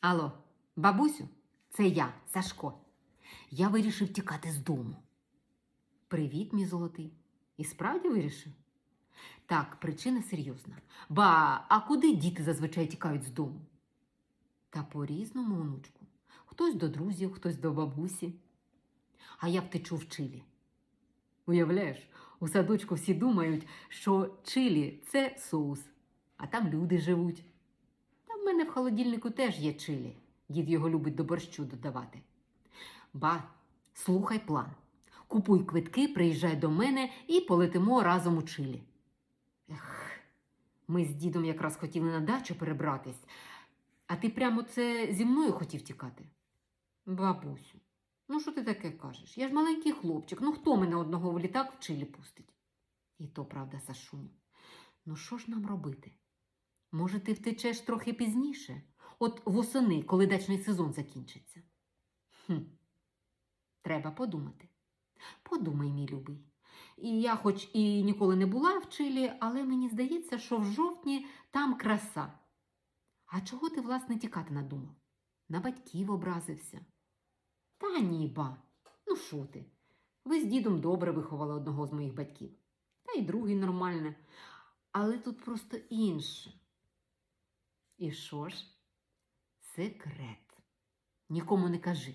Алло, бабусю, це я, Сашко. Я вирішив тікати з дому. Привіт, мій золотий. І справді вирішив? Так, причина серйозна. Ба, а куди діти зазвичай тікають з дому? Та по-різному, онучку. Хтось до друзів, хтось до бабусі. А я втечу в Чилі. Уявляєш, у садочку всі думають, що чилі це соус, а там люди живуть. В мене в холодильнику теж є чилі. Дід його любить до борщу додавати. Ба, слухай план. Купуй квитки, приїжджай до мене і полетимо разом у чилі. Ех, ми з дідом якраз хотіли на дачу перебратись, а ти прямо це зі мною хотів тікати? Бабусю, ну що ти таке кажеш? Я ж маленький хлопчик, ну хто мене одного в літак в чилі пустить? І то правда, Сашуню. Ну що ж нам робити? Може, ти втечеш трохи пізніше? От восени, коли дачний сезон закінчиться. Хм. Треба подумати. Подумай, мій любий. І я, хоч і ніколи не була в Чилі, але мені здається, що в жовтні там краса. А чого ти, власне, тікати надумав? На батьків образився. Та ні, ба. Ну що ти? Ви з дідом добре виховали одного з моїх батьків. Та й другий нормальне. Але тут просто інше. І що ж? Секрет. Нікому не кажи.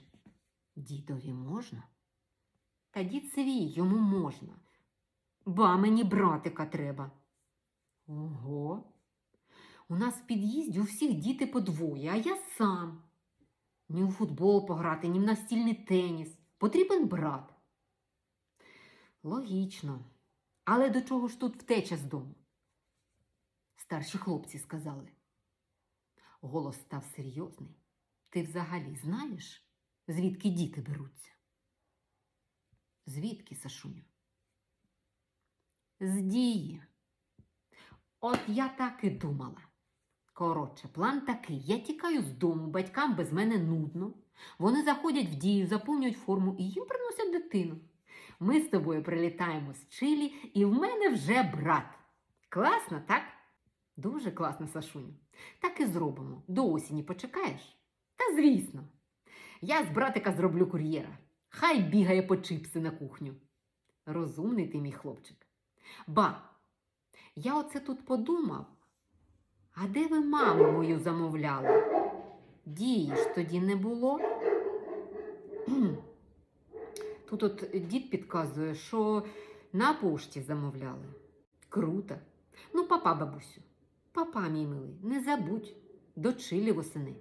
Дідові можна? Та дід свій йому можна. Ба мені братика треба. Ого. У нас в під'їзді у всіх діти по двоє, а я сам. Ні у футбол пограти, ні в настільний теніс. Потрібен брат. Логічно. Але до чого ж тут втеча з дому? Старші хлопці сказали. Голос став серйозний. Ти взагалі знаєш, звідки діти беруться? Звідки, Сашуню? З дії. От я так і думала. Коротше, план такий: я тікаю з дому, батькам без мене нудно. Вони заходять в дію, заповнюють форму і їм приносять дитину. Ми з тобою прилітаємо з Чилі, і в мене вже брат. Класно, так? Дуже класно, Сашуню. Так і зробимо. До осені почекаєш? Та звісно. Я з братика зроблю кур'єра. Хай бігає по чипси на кухню. Розумний ти, мій хлопчик. Ба, я оце тут подумав. А де ви маму мою замовляли? Дії ж тоді не було. Тут от дід підказує, що на пошті замовляли. Круто. Ну, папа, бабусю, папа, мій милий, не забудь, до Чилі восени.